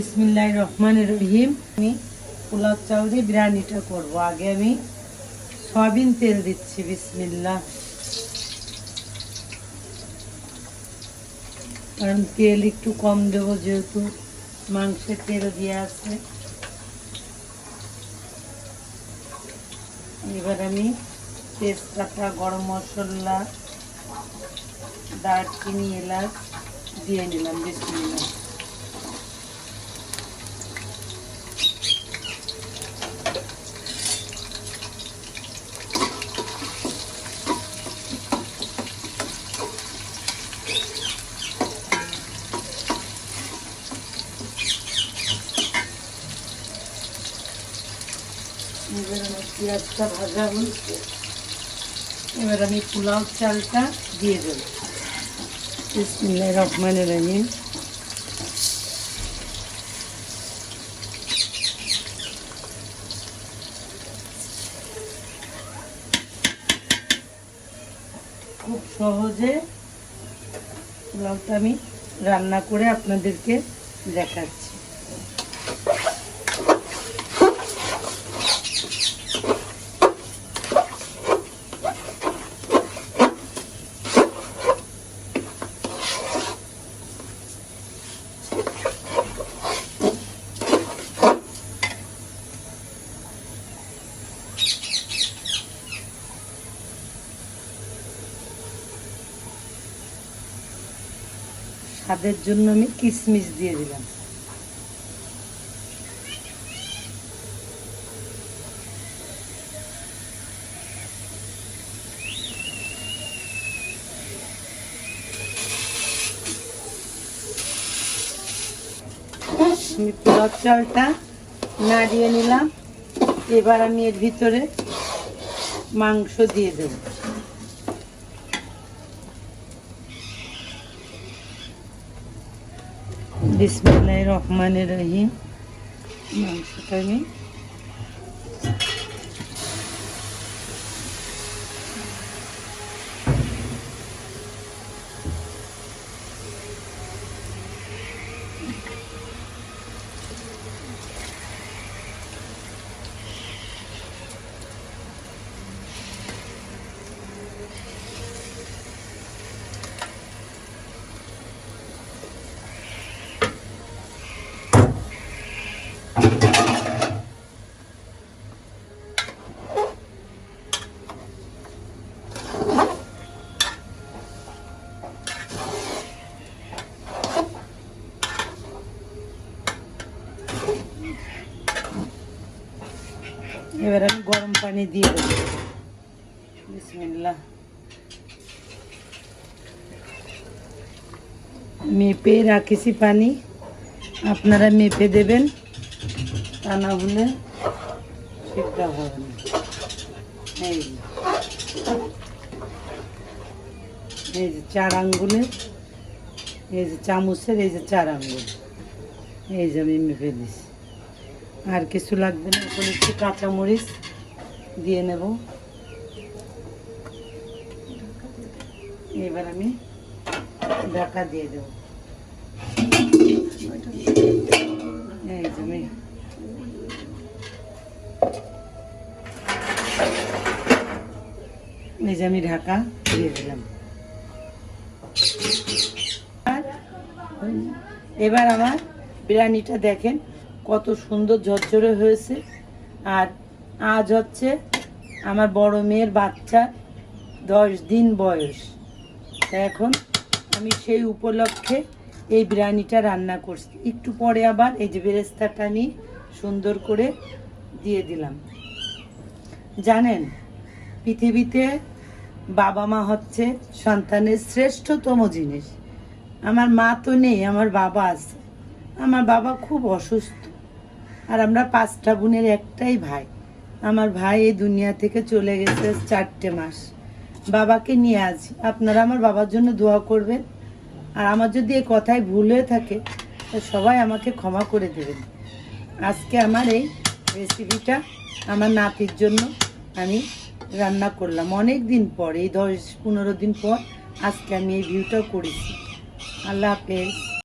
বিসমিল্লাহ রহমান রহিম। আমি পোলাও চাল দিয়ে বিরিয়ানিটা করব। আগে আমি সয়াবিন তেল দিচ্ছি, বিসমিল্লাহ। কারণ তেল একটু কম দেবো যেহেতু মাংসের তেল দিয়ে আছে। এবার আমি তেজপাতা, গরম মশলা, দারচিনি, এলাচ দিয়ে নিলাম, বিসমিল্লাহ এবার আমার পেঁয়াজটা ভাজা হয়েছে। এবার আমি পোলাও চালটা দিয়ে দেবো। বিসমিল্লাহ রহমান রহিম। খুব সহজে পোলাওটা আমি রান্না করে আপনাদেরকে দেখাচ্ছি। স্বাদের জন্য আমি কিশমিশ দিয়ে দিলাম। আমি পোলাও চালটা নাড়িয়ে নিলাম। এবার আমি এর ভিতরে মাংস দিয়ে দেবো। বিসমিল্লাহ রহমানের রহিম। মাংসটা আমি এবার আমি গরম পানি দিয়ে দেবো। মেপে রাখেছি পানি। আপনারা মেপে দেবেন। তা না হলে হবে না। এই। এই যে চার আঙ্গুলের এই যে চামচের, এই যে চার আঙ্গুল। এই যে আমি মেপে দিছি। আর কিছু লাগবে না, এখন একটু কাঁচামরিচ দিয়ে নেব। এবার আমি ঢাকা দিয়ে দেব। আমি এই যে আমি ঢাকা দিয়ে দিলাম। এবার আমার বিরিয়ানিটা দেখেন কত সুন্দর ঝরঝরে হয়েছে। আর আজ হচ্ছে আমার বড় মেয়ের বাচ্চা দশ দিন বয়স। এখন আমি সেই উপলক্ষে এই বিরিয়ানিটা রান্না করছি। একটু পরে আবার এই যে বেরেস্তাটা আমি সুন্দর করে দিয়ে দিলাম। জানেন, পৃথিবীতে বাবা মা হচ্ছে সন্তানের শ্রেষ্ঠতম জিনিস। আমার মা তো নেই, আমার বাবা আছে। আমার বাবা খুব অসুস্থ। আর আমরা পাঁচটা বোনের একটাই ভাই। আমার ভাই এই দুনিয়া থেকে চলে গেছে চারটে মাস। বাবাকে নিয়ে আছি আপনারা আমার বাবার জন্য দোয়া করবেন। আর আমার যদি এই কথায় ভুল হয়ে থাকে সবাই আমাকে ক্ষমা করে দেবেন। আজকে আমার এই রেসিপিটা আমার নাতির জন্য আমি রান্না করলাম। অনেক দিন পর, এই দশ পনেরো দিন পর আজকে আমি এই ভিউটা করেছি। আল্লাহ হাফেজ।